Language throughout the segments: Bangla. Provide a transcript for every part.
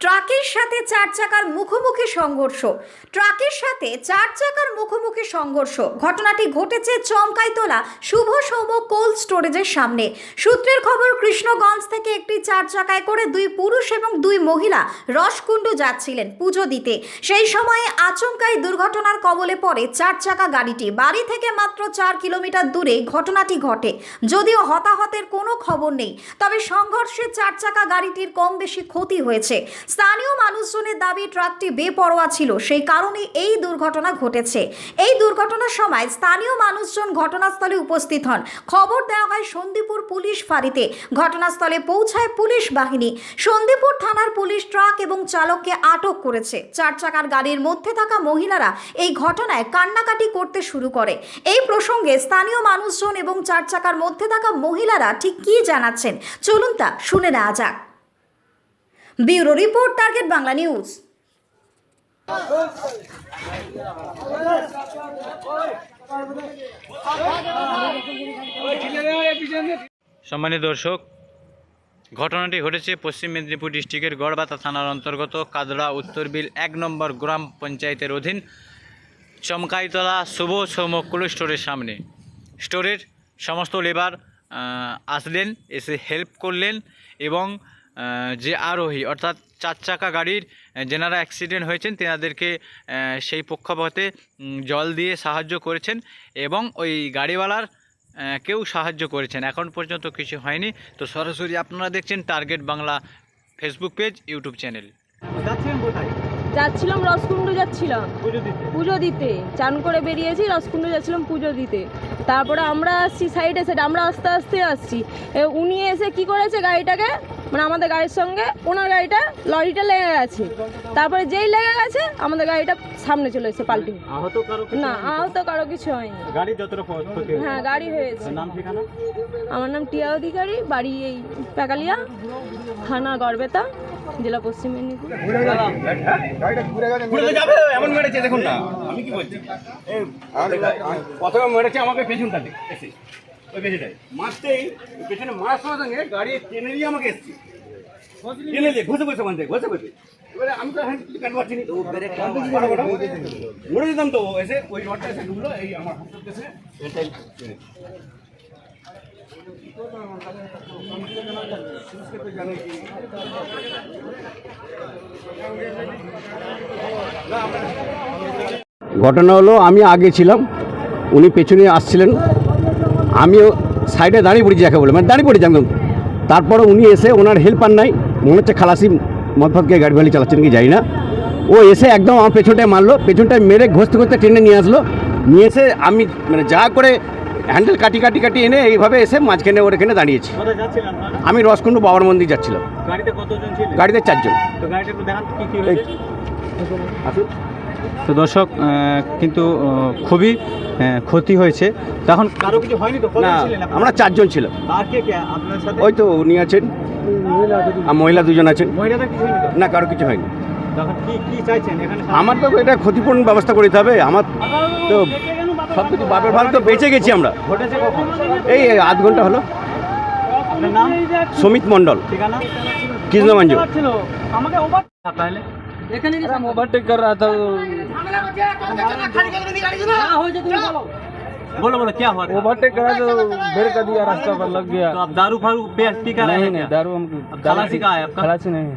ট্রাকের সাথে চার চাকার মুখোমুখি সংঘর্ষ। ট্রাকের সাথে চার চাকার মুখোমুখি সংঘর্ষ। ঘটনাটি ঘটেছে চমকাইতলা শুভ সৌম কোল্ড স্টোরেজের সামনে। সূত্রের খবর, কৃষ্ণগঞ্জ থেকে একটি চার চাকায় করে দুই পুরুষ এবং দুই মহিলা রসকুণ্ডু যাচ্ছিলেন পুজো দিতে। সেই সময়ে আচমকাই দুর্ঘটনার কবলে পড়ে চার চাকা গাড়িটি। বাড়ি থেকে মাত্র চার কিলোমিটার দূরে ঘটনাটি ঘটে। যদিও হতাহতের কোনো খবর নেই, তবে সংঘর্ষে চার চাকা গাড়িটির কম বেশি ক্ষতি হয়েছে। স্থানীয় মানুষজনের দাবি, ট্রাকটি বেপরোয়া ছিল। সেই কারণে এই দুর্ঘটনা ঘটেছে। এই দুর্ঘটনার সময় স্থানীয় মানুষজন ঘটনাস্থলে উপস্থিত হন। খবর দেওয়া হয়, সন্দীপুর পুলিশ ফাঁড়িতে ঘটনাস্থলে পৌঁছায় পুলিশ বাহিনী। সন্দীপুর থানার পুলিশ ট্রাক এবং চালককে আটক করেছে। চার চাকার গাড়ির মধ্যে থাকা মহিলারা এই ঘটনায় কান্নাকাটি করতে শুরু করে। এই প্রসঙ্গে স্থানীয় মানুষজন এবং চার চাকার মধ্যে থাকা মহিলারা ঠিক কী জানাচ্ছেন? চলুন তা শুনে নেওয়া যাক। Bureau report, target Bangla news. সম্মানিত দর্শক, ঘটনাটি ঘটেছে পশ্চিম মেদিনীপুর ডিস্ট্রিক্টের গড়বাতা থানার অন্তর্গত কাদড়া উত্তর বিল এক নম্বর গ্রাম পঞ্চায়েতের অধীন চমকাইতলা শুভ সৌমকুল স্টোরের সামনে। স্টোরের সমস্ত লেবার আসলেন, এসে হেল্প করলেন এবং যে আরোহী অর্থাৎ চার চাকা গাড়ির যেনারা অ্যাক্সিডেন্ট হয়েছেন তেনাদেরকে সেই পক্ষপাতে জল দিয়ে সাহায্য করেছেন এবং ওই গাড়িওয়ালার কেউ সাহায্য করেছেন। এখন পর্যন্ত কিছু হয়নি। তো সরাসরি আপনারা দেখছেন target Bangla Facebook page YouTube channel যাচ্ছিলাম রসকুণ্ড যাচ্ছিলাম। পুজো দিতে। চান করে বেরিয়েছি রসকুণ্ড যাচ্ছিলাম পুজো দিতে। তারপরে আমরা আসছি সাইডে সাইড আমরা আস্তে আস্তে আসছি। উনি এসে কি করেছে গাড়িটাকে? মানে আমাদের গাড়ির সঙ্গে ওনার গাড়িটা লরিটা লেগে গেছে। তারপরে যেই লেগে গেছে আমাদের গাড়িটা সামনে চলে এসেছে পাল্টে। না আহত কারও কিছু হয়নি। গাড়ি যতটা হ্যাঁ গাড়ি হয়েছে। আমার নাম টিয়া অধিকারী বাড়ি এই প্যাকালিয়া থানা গড়বেতা জেলা পশ্চিম মেদিনীপুর। এমন মেরেছে দেখুন না আমি কি বলছি? প্রথমে মেরেছে আমাকে পেছনটাতে। এসে। ওই পেছনটায় মারতেই ওই পেছনে মারার সঙ্গে সঙ্গে গাড়ি টেনে দিয়ে আমাকে এসছে। টেনে দিয়ে ঘষে ঘষে মানতে ঘষে ঘষে এবারে আমি তো হ্যান্ড কাট পাচ্ছি মরে যেতাম তো এসে ওই রডটা এসে ঢুকলো এই আমার হাত এসে এটাই। টেনে। ঘটনা হলো আমি আগে ছিলাম উনি পেছনে আসছিলেন। আমিও সাইডে দাঁড়িয়ে পড়েছি যাকে বলে মানে দাঁড়িয়ে পড়েছি একদম। তারপরে উনি এসে ওনার হেল্পার নাই মনে হচ্ছে খালাসি মদফাতকে গাড়ি ফালি চালাচ্ছেন কি যাই না। ও এসে একদম আমার পেছনটায় মারলো পেছনটায় মেরে ঘষতে ঘষতে ট্রেনে নিয়ে আসলো। নিয়ে এসে আমি মানে যা করে হ্যান্ডেল কাটি কাটি কাটি এনে এইভাবে এসে মাঝখানে ওর এখানে দাঁড়িয়েছি? আমি রসকুণ্ড বাবার মন্দির যাচ্ছিলাম। গাড়িতে চারজন। আসুন। তো দর্শক কিন্তু খুবই ক্ষতি হয়েছে। তখন কারও কিছু হয়নি তো? না আমরা চারজন ছিলাম। আর কে কে? আপনার সাথে? ওই তো উনি আছেন। আর মহিলা দুজন আছেন। মহিলাদের কিছু হয়নি না কারও কিছু হয়নি। তখন কি কি চাইছেন? এখানে আমার তো এটা ক্ষতিপূরণ ব্যবস্থা করে দিতে হবে। আমার তো সব কিছু বাপের ভাগ তো বেঁচে গেছি আমরা। এই আধ ঘণ্টা হলো। আপনার সমিত মণ্ডল। ঠিকানা? কৃষ্ণগঞ্জ देखा नहीं अरे ओवरटेक कर रहा था बोलो बोलो क्या हुआ ओवरटेक करा तो बेर कर दिया रास्ता पर लग गया। तो आप दारू फारू पे एस का नहीं नहीं दारू हम खलासी का है आपका खलासी नहीं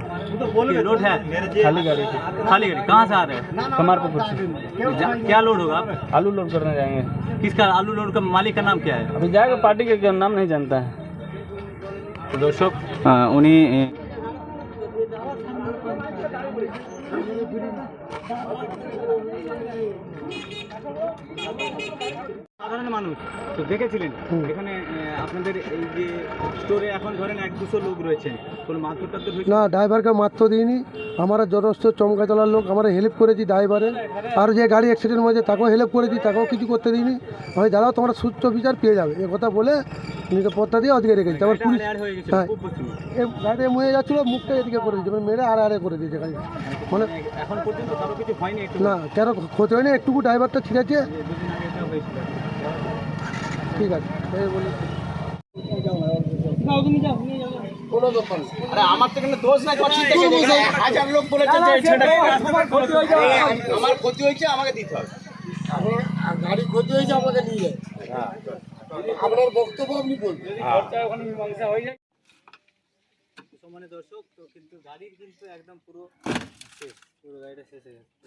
रोड है। खाली गाड़ी खाली गाड़ी। कहाँ से आ रहे हैं? कमारपुर से क्या लोड होगा आलू लोड करने जाएँगे। किसका आलू लोड का मालिक का नाम क्या है? अभी जाएगा पार्टी के नाम नहीं जानता है। तो दोस्तों हाँ, उन्हीं সাধারণ মানুষ তো দেখেছিলেন? এখানে আপনাদের এই যে স্টোরে এখন ধরেন এক দুশো লোক রয়েছেন কোনো হয়েছে? না ড্রাইভারকে মারতে দিইনি। আমরা যথেষ্ট চমকা তোলার লোক আমরা হেল্প করেছি ড্রাইভারে আর যে গাড়ি অ্যাক্সিডেন্ট হয়েছে তাকেও হেল্প করেছি তাকেও কিছু করতে দিইনি। আমি দাঁড়াও তোমরা সুস্থ বিচার পেয়ে যাবে। এ কথা বলে নিরাপত্তা দিয়ে ওদিকে রেখেছি। তারপর পুলিশ হয়ে। গাড়িতে মরে যাচ্ছিল মুখটা এদিকে করে দিয়েছে মানে মেরে আড়ে আড়ে করে দিয়েছে গাড়ি মানে এখন পর্যন্ত কারও কিছু হয়নি একটু। না কেন ক্ষতি হয়নি? একটুকু ড্রাইভারটা ঠিক আছে? ঠিক আছে। এই বলে আরে আমার তো দোষ হাজার লোক বলেছে আমার ক্ষতি হয়েছে আমাকে দিতে হবে। গাড়ি ক্ষতি হয়েছে আমাকে নিয়ে আপনার বক্তব্য আপনি বলবেন। সম্মানিত দর্শক, তো কিন্তু গাড়ির কিন্তু একদম পুরো শেষ, পুরো গাড়িটা শেষ হয়ে যাচ্ছে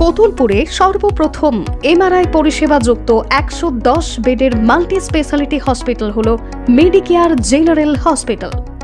কতুলপুরে সর্বপ্রথম এমআরআই পরিষেবা যুক্ত একশো দশ বেডের মাল্টি স্পেশালিটি হসপিটাল হল মেডিকেয়ার জেনারেল হসপিটাল।